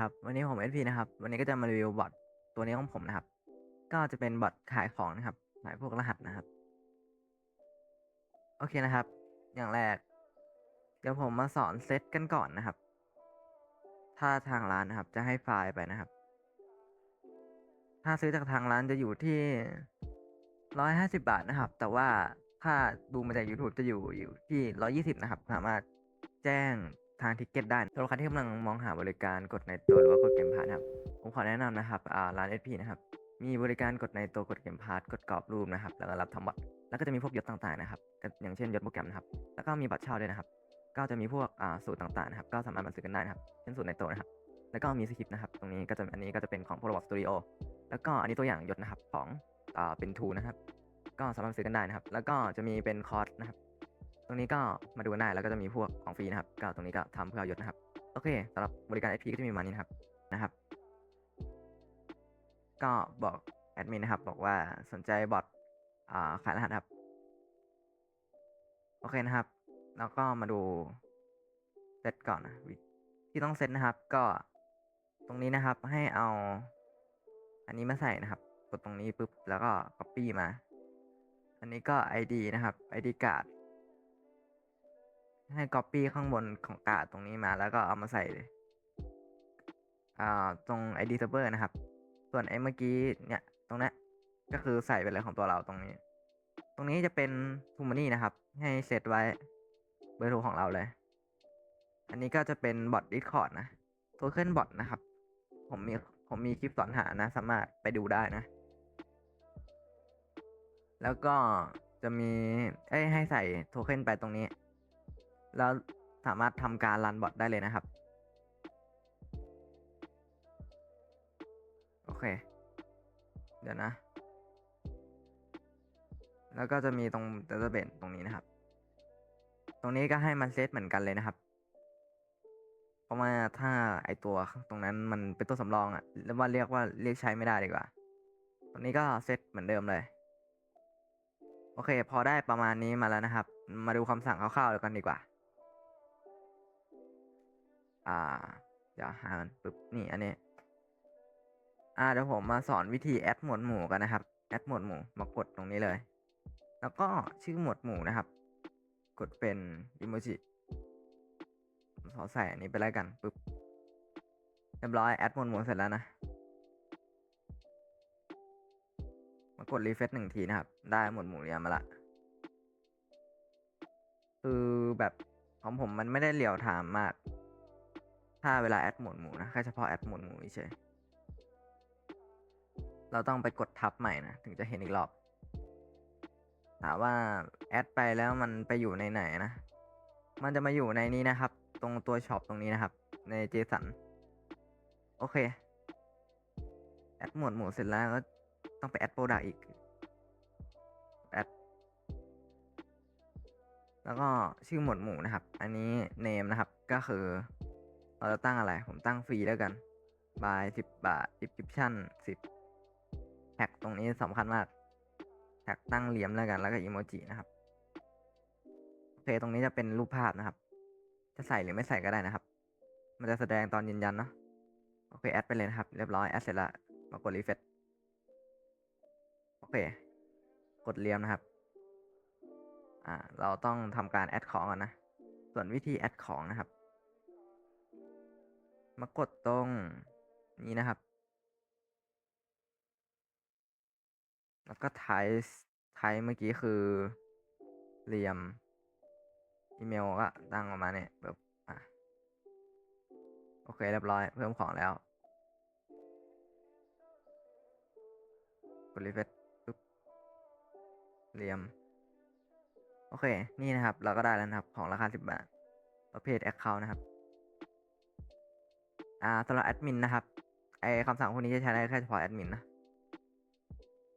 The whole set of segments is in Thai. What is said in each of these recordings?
ครับวันนี้ผม SP นะครับ วันนี้ก็จะมารีวิวบอทตัวนี้ของผมนะครับ ก็จะเป็นบอทขายของนะครับ ขายพวกรหัสนะครับ โอเคนะครับ อย่างแรก เดี๋ยวผมมาสอนเซตกันก่อนนะครับ ถ้าทางร้านนะครับ จะให้ไฟล์ไปนะครับ ถ้าซื้อจากทางร้านจะอยู่ที่ร้อยห้าสิบาทนะครับ แต่ว่าถ้าดูมาจาก YouTube จะอยู่อยู่ที่ร้อยี่สิบนะครับ สามารถแจ้ง ทางทิกเก็ตได้สำหรับใครที่กำลังมองหาบริการกดในตัวหรือว่ากดเกมพาร์ทครับ ผมขอแนะนำนะครับอ่าร้าน SP นะครับ มีบริการกดในตัวกดเกมพาร์ทกดกรอบรูปนะครับ แล้วก็รับทำบัตร แล้วก็จะมีพวกยศต่างๆนะครับ อย่างเช่นยศโปรแกรมนะครับ แล้วก็มีบัตรเช่าด้วยนะครับ ก็จะมีพวกอ่าสูตรต่างๆนะครับ ก็สามารถมาซื้อกันได้นะครับ เช่นสูตรในตัวนะครับ แล้วก็มีสคริปต์นะครับ ตรงนี้ก็จะอันนี้ก็จะเป็นของ p o l o w a r Studio แล้วก็อันนี้ตัวอย่างยศนะครับของอ่าเป็นทูนะครับ ก็สามารถซื้อกันได้นะครับ แล้วก็จะมีเป็นคอร์สนะครับ ตรงนี้ก็มาดูกันได้แล้วก็จะมีพวกของฟรีนะครับ ก็ตรงนี้ก็ทำเพื่อเอายศนะครับ โอเคสำหรับบริการ SP ก็จะมีมานี้นะครับนะครับ ก็บอกแอดมินนะครับ บอกว่าสนใจบอทอ่าขายรหัสครับ โอเคนะครับ แล้วก็มาดูเซตก่อนนะที่ต้องเซตนะครับ ก็ตรงนี้นะครับให้เอา อันนี้มาใส่นะครับ กดตรงนี้ปุ๊บแล้วก็ copy มา อันนี้ก็ ID นะครับ ID card ให้ copy ข้างบนของกาดตรงนี้มาแล้วก็เอามาใส่อ่าตรง ID server นะครับ ส่วนไอ้เมื่อกี้เนี่ยตรงนี้ก็คือใส่ไปเลยของตัวเราตรงนี้ ตรงนี้จะเป็นทูมานี่นะครับ ให้เซตไว้เบอร์โทรของเราเลย อันนี้ก็จะเป็นบอท Discord นะโทเค็นบอทนะครับ ผมมีผมมีคลิปสอนหานะ สามารถไปดูได้นะ แล้วก็จะมีให้ใส่โทเค็นไปตรงนี้ แล้วสามารถทำการรันบอทได้เลยนะครับ โอเค เดี๋ยวนะ แล้วก็จะมีตรง database ตรงนี้นะครับ ตรงนี้ก็ให้มันเซตเหมือนกันเลยนะครับ เพราะว่าถ้าไอตัวตรงนั้นมันเป็นตัวสำรองอะแล้วว่าเรียกว่าเรียกใช้ไม่ได้ดีกว่า ตรงนี้ก็เซตเหมือนเดิมเลยโอเค พอได้ประมาณนี้มาแล้วนะครับ มาดูคำสั่งคร่าวๆแล้วกันดีกว่า อ่า เดี๋ยวหามันปึ๊บนี่อันนี้ อ่าเดี๋ยวผมมาสอนวิธีแอดหมวดหมู่กันนะครับ แอดหมวดหมู่มากดตรงนี้เลย แล้วก็ชื่อหมวดหมู่นะครับ กดเป็นอิโมจิผมขอใส่อันนี้ไปแล้วกันปึ๊บเรียบร้อยแอดหมวดหมู่เสร็จแล้วนะ มากดรีเฟซหนึ่งทีนะครับ ได้หมวดหมู่เรียนมาละคือแบบของผมมันไม่ได้เหลียวถามมาก ถ้าเวลาแอดหมวดหมู่นะแค่เฉพาะแอดหมวดหมู่เฉยเราต้องไปกดทับใหม่นะ ถึงจะเห็นอีกรอบถามว่าแอดไปแล้วมันไปอยู่ในไหนนะ มันจะมาอยู่ในนี้นะครับ ตรงตัวช็อปตรงนี้นะครับ ใน JSON โอเค แอดหมวดหมู่เสร็จแล้วก็ต้องไปแอดโปรดักอีกแอดแล้วก็ชื่อหมวดหมู่นะครับ อันนี้ name นะครับ ก็คือ เราจะตั้งอะไร ผมตั้งฟรีแล้วกัน บายสิบบาท description สิบแท็กตรงนี้สำคัญมาก แท็กตั้งเหลี่ยมแล้วกัน แล้วก็อีโมจินะครับ โอเค ตรงนี้จะเป็นรูปภาพนะครับ จะใส่หรือไม่ใส่ก็ได้นะครับ มันจะแสดงตอนยืนยันเนาะ โอเค แอดไปเลยนะครับ เรียบร้อย แอดเสร็จล้วมากดรีเฟซโอเค กดเรียมนะครับ อ่า เราต้องทำการแอดของก่อนนะ ส่วนวิธีแอดของนะครับ มากดตรงนี้นะครับ แล้วก็ไทป์ไทป์เมื่อกี้คือเหลี่ยม อีเมลก็ตั้งออกมาเนี่ยแบบอะโอเคเรียบร้อย เพิ่มของแล้วกดรีเฟซปึ๊บเหลี่ยม โอเค นี่นะครับ เราก็ได้แล้วนะครับ ของราคาสิบบาท ประเภท Account นะครับ อ่าสำหรับแอดมินนะครับไอคำสั่งพวกนี้จะใช้ได้แค่เฉพาะแอดมินนะ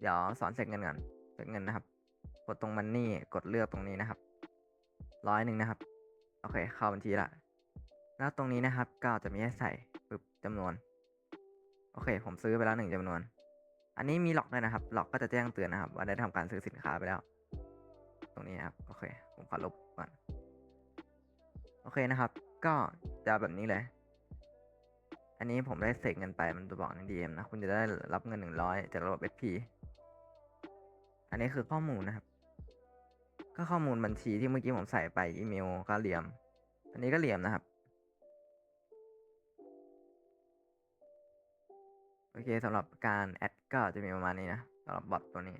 เดี๋ยวสอนเสร็จเงินก่อนเสร็จเงินนะครับ กดตรงมันนี่กดเลือกตรงนี้นะครับร้อยหนึ่งนะครับ โอเค เข้าบัญชีละ แล้วตรงนี้นะครับก็จะมีให้ใส่ปึ๊บจำนวน โอเค ผมซื้อไปแล้วหนึ่งจำนวน อันนี้มีหลอกด้วยนะครับหลอกก็จะแจ้งเตือนนะครับ ว่าได้ทำการซื้อสินค้าไปแล้ว ตรงนี้นะครับ โอเค ผมขอลบก่อน โอเคนะครับ ก็จะแบบนี้เลย อันนี้ผมได้เสกเงินไปมันจะบอกใน DM นะ คุณจะได้รับเงินหนึ่งร้อยจากระบบ SP อันนี้คือข้อมูลนะครับ ก็ข้อมูลบัญชีที่เมื่อกี้ผมใส่ไปอีเมลก็เหลี่ยม อันนี้ก็เหลี่ยมนะครับ โอเคสำหรับการแอดก็จะมีประมาณนี้นะสำหรับบอทตัวนี้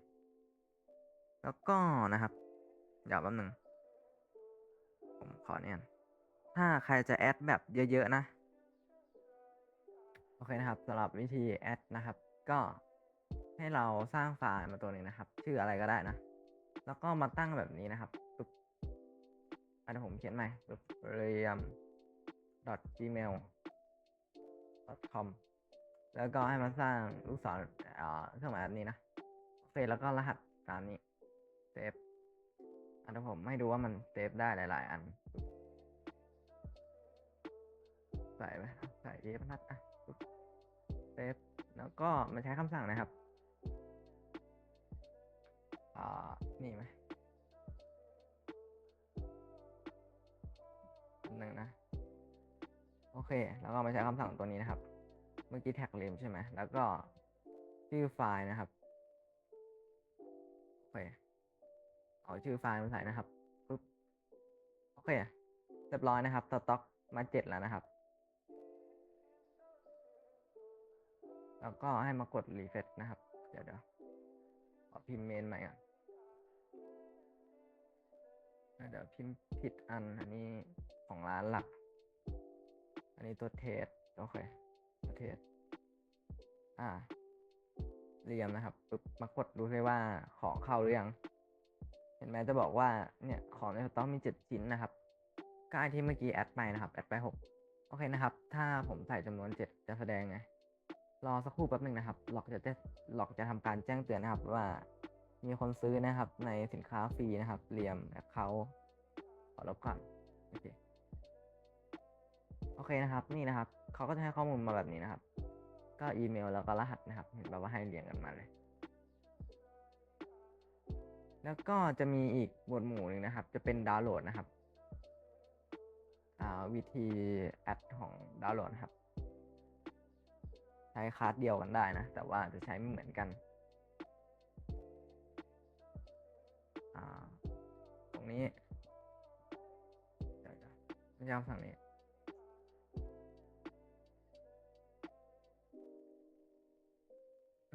แล้วก็นะครับเดี๋ยวแป๊บหนึงผมขอเนี่ยถ้าใครจะแอดแบบเยอะๆนะ เคนะครับสำหรับวิธีแอดนะครับ ก็ให้เราสร้างไฟล์มาตัวหนึ่งนะครับ ชื่ออะไรก็ได้นะ แล้วก็มาตั้งแบบนี้นะครับปึ๊บอันนี้ผมเขียนใหม่ปึ๊บเรียม gmail com แล้วก็ให้มาสร้างลูกศรเเครื่องหมายแบบนี้นะโอเคแล้วก็รหัสตามนี้เซฟอันนี้ผมให้ดูว่ามันเซฟได้หลาย ๆ อัน ใส่ไปใส่เอฟนัดอะ แล้วก็มาใช้คำสั่งนะครับอ่านี่ไหมหนึ่งนะ โอเค แล้วก็มาใช้คำสั่งตัวนี้นะครับ เมื่อกี้แท็กเลมใช่ไหม แล้วก็ชื่อไฟล์นะครับ โอเค เอาชื่อไฟล์มาใส่นะครับปุ๊บ โอเคเรียบร้อยนะครับสต็อกมาเจ็ดแล้วนะครับ แล้วก็ให้มากดรีเฟซนะครับ เดี๋ยวเดี๋ยวขอพิมพ์เมนใหม่ก่อนเดี๋ยวพิมพ์ผิดอันอันนี้ของร้านหลัก อันนี้ตัวเทสโอเคตัวเทสอ่า เรียมนะครับปึ๊บมากดดูซิว่าของเข้าหรือยัง เห็นไหมจะบอกว่าเนี่ยของในสต็อกมีเจ็ดชิ้นนะครับก็ไอที่เมื่อกี้แอดไปนะครับ แอดไปหกโอเคนะครับ ถ้าผมใส่จำนวนเจ็ดจะแสดงไง รอสักครู่แป๊บหนึ่งนะครับหลอกจะหลอกจะทำการแจ้งเตือนนะครับ ว่ามีคนซื้อนะครับ ในสินค้าฟรีนะครับเรียมแอคเคาท์ขอลบก่อนโอเคโอเคนะครับ นี่นะครับเขาก็จะให้ข้อมูลมาแบบนี้นะครับ ก็อีเมลแล้วก็รหัสนะครับ เห็นแบบว่าให้เรียงกันมาเลย แล้วก็จะมีอีกหมวดหมู่หนึ่งนะครับ จะเป็นดาวน์โหลดนะครับวิธีแอดของดาวน์โหลดครับ ใช้คลาสเดียวกันได้นะ แต่ว่าจะใช้ไม่เหมือนกัน ตรงนี้เดี๋ยวๆไม่ใช่คำสั่งนี้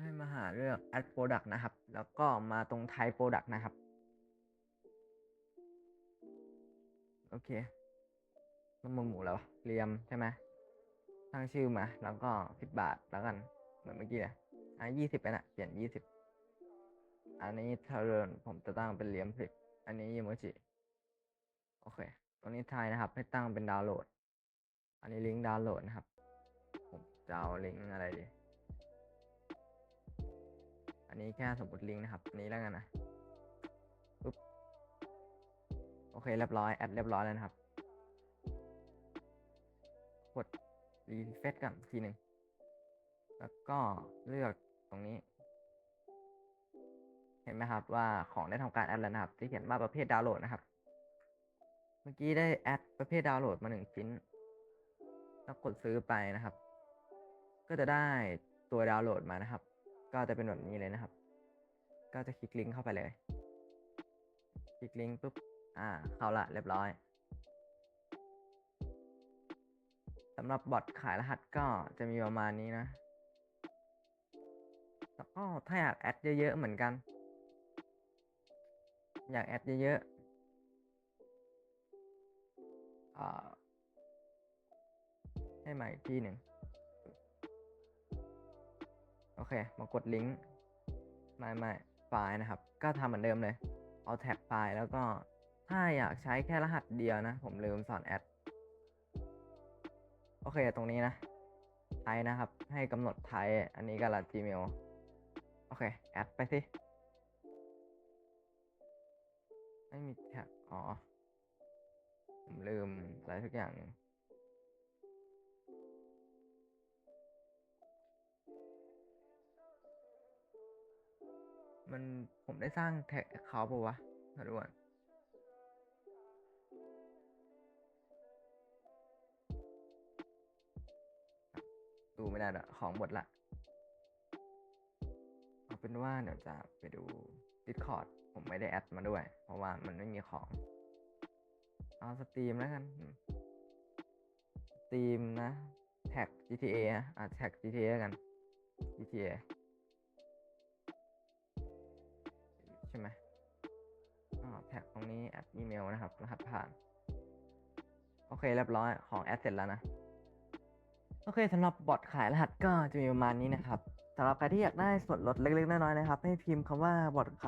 ให้มาหาเลือก add product นะครับ แล้วก็มาตรง type product นะครับ โอเคมันหมุนหมูแล้วเรียมใช่ไหม ตั้งชื่อมา แล้วก็สิบบาทแล้วกัน เหมือนเมื่อกี้เลยอะยี่สิบไปนะเปลี่ยนยี่สิบอันนี้เทเรนผมจะตั้งเป็นเหรียญสิบอันนี้ยิโมจิโอเค ตรงนี้ไทยนะครับ ให้ตั้งเป็นดาวน์โหลด อันนี้ลิงก์ดาวน์โหลดนะครับ ผมจะเอาลิงก์อะไรดี อันนี้แค่สมมติลิงก์นะครับ อันนี้แล้วกันนะปุ๊บโอเคเรียบร้อยแอดเรียบร้อยแล้วนะครับกด รีเฟซกันทีหนึ่ง แล้วก็เลือกตรงนี้ เห็นไหมครับว่าของได้ทำการแอดแล้วนะครับ ที่เขียนว่าประเภทดาวน์โหลดนะครับ เมื่อกี้ได้แอดประเภทดาวน์โหลดมาหนึ่งชิ้น แล้วกดซื้อไปนะครับ ก็จะได้ตัวดาวน์โหลดมานะครับ ก็จะเป็นแบบนี้เลยนะครับ ก็จะคลิกลิงก์เข้าไปเลย คลิกลิงก์ปุ๊บ อ่า เข้าละเรียบร้อย สำหรับบอทขายรหัสก็จะมีประมาณนี้นะ แล้วก็ถ้าอยากแอดเยอะๆเหมือนกัน อยากแอดเยอะๆให้ใหม่อีกที่หนึ่งโอเค มากดลิงก์ไม่ไม่ไฟล์นะครับ ก็ทำเหมือนเดิมเลย เอาแท็กไฟล์แล้วก็ถ้าอยากใช้แค่รหัสเดียวนะ ผมลืมสอนแอด เคตรงนี้นะไทยนะครับ ให้กำหนดไทยอันนี้ก็ละ Gmail โอเค แอดไปสิไม่มีแท็กอ๋อ ผมลืมอะไรทุกอย่างนึงมันผมได้สร้างแท็กเขาปะวะมาดูก่อน ตู้ไม่ได้ละของหมดละเอาเป็นว่าเดี๋ยวจะไปดู Discord ผมไม่ได้แอดมาด้วย เพราะว่ามันไม่มีของ เอาสตรีมแล้วกันสตรีมนะแท็ก GTA นะอะแท็ก GTA แล้วกัน GTA ใช่ไหมอ๋อแท็กตรงนี้แอดอีเมลนะครับ รหัสผ่าน โอเคเรียบร้อย ของแอดเสร็จแล้วนะ โอเคสำหรับบอทขายรหัสก็จะมีประมาณนี้นะครับสำหรับใครที่อยากได้ส่วนลดเล็กๆน้อยๆนะครับ ให้พิมพ์คำว่าบอทขาย